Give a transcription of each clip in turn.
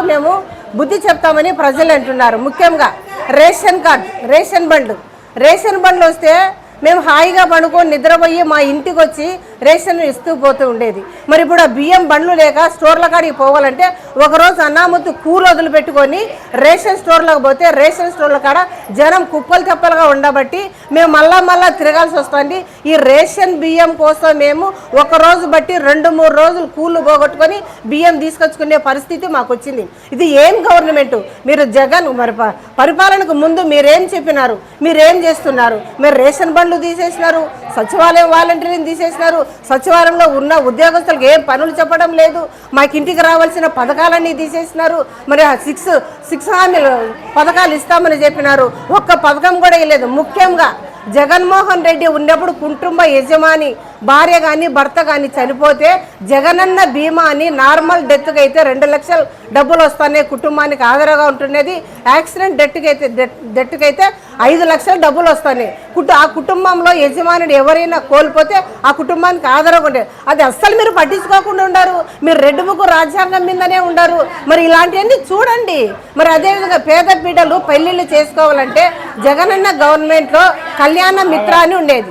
మేము బుద్ధి చెప్తామని ప్రజలు అంటున్నారు. ముఖ్యంగా రేషన్ కార్డ్ రేషన్ బండ్లు రేషన్ బండ్లు వస్తే మేము హాయిగా పడుకొని నిద్రపోయి మా ఇంటికి వచ్చి రేషన్ ఇస్తూ పోతూ ఉండేది. మరి ఇప్పుడు ఆ బియ్యం బండ్లు లేక స్టోర్ల కాడికి పోవాలంటే ఒకరోజు అన్నాముద్దు కూలు వదిలిపెట్టుకొని రేషన్ స్టోర్లకు పోతే రేషన్ స్టోర్ల కాడ జనం కుప్పలు తెప్పలుగా ఉండబట్టి మేము మళ్ళా మళ్ళా తిరగాల్సి వస్తుంది. ఈ రేషన్ బియ్యం కోసం మేము ఒక రోజు బట్టి రెండు మూడు రోజులు కూళ్ళు పోగొట్టుకొని బియ్యం తీసుకొచ్చుకునే పరిస్థితి మాకు వచ్చింది ఇది ఏం గవర్నమెంట్? మీరు జగన్ మరి పరిపాలనకు ముందు మీరేం చెప్పినారు? మీరేం చేస్తున్నారు? మీరు రేషన్ బండ్లు తీసేసినారు సచివాలయం వాలంటీర్ని తీసేసినారు సచివాలయంలో ఉన్న ఉద్యోగస్తులకు ఏం పనులు చెప్పడం లేదు. మాకు ఇంటికి రావాల్సిన పథకాలన్నీ తీసేసినారు. మరి ఆ సిక్స్ సిక్స్ హామీలు పథకాలు ఇస్తామని చెప్పినారు. ఒక్క పథకం కూడా ఇవ్వలేదు ముఖ్యంగా జగన్మోహన్ రెడ్డి ఉన్నప్పుడు కుటుంబ యజమాని భార్య కానీ భర్త కానీ చనిపోతే జగనన్న బీమా అని నార్మల్ డెత్కి అయితే రెండు లక్షలు డబ్బులు వస్తున్నాయి కుటుంబానికి ఆధారగా ఉంటున్నది. యాక్సిడెంట్ డెత్కి అయితే డెత్కి అయితే ఐదు లక్షలు డబ్బులు వస్తున్నాయి కుటు ఆ కుటుంబంలో యజమానుడు ఎవరైనా కోల్పోతే ఆ కుటుంబానికి ఆధారంగా ఉండేది అది అస్సలు మీరు పట్టించుకోకుండా ఉండరు. మీరు రెడ్ బుక్ రాజ్యాంగం మీదనే ఉండారు. మరి ఇలాంటివన్నీ చూడండి. మరి అదేవిధంగా పేద బిడ్డలు పెళ్ళిళ్ళు చేసుకోవాలంటే జగనన్న గవర్నమెంట్లో కళ్యాణ మిత్ర అని ఉండేది.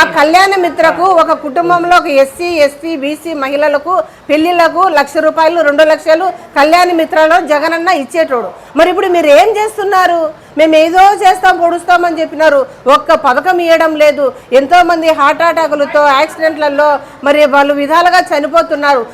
ఆ కళ్యాణ మిత్రకు ఒక కుటుంబంలో ఒక ఎస్సీ ఎస్టీ బీసీ మహిళలకు పెళ్ళిళ్ళకు లక్ష రూపాయలు రెండు లక్షలు కళ్యాణ మిత్రలో జగనన్న ఇచ్చేటోడు. మరి ఇప్పుడు మీరు ఏం చేస్తున్నారు? మేము ఏదో చేస్తాం పొడుస్తామని చెప్పినారు. ఒక్క పథకం ఇవ్వడం లేదు. ఎంతో మంది హార్ట్ అటాకులతో యాక్సిడెంట్లలో మరి వాళ్ళు విధాలుగా చనిపోతున్నారు.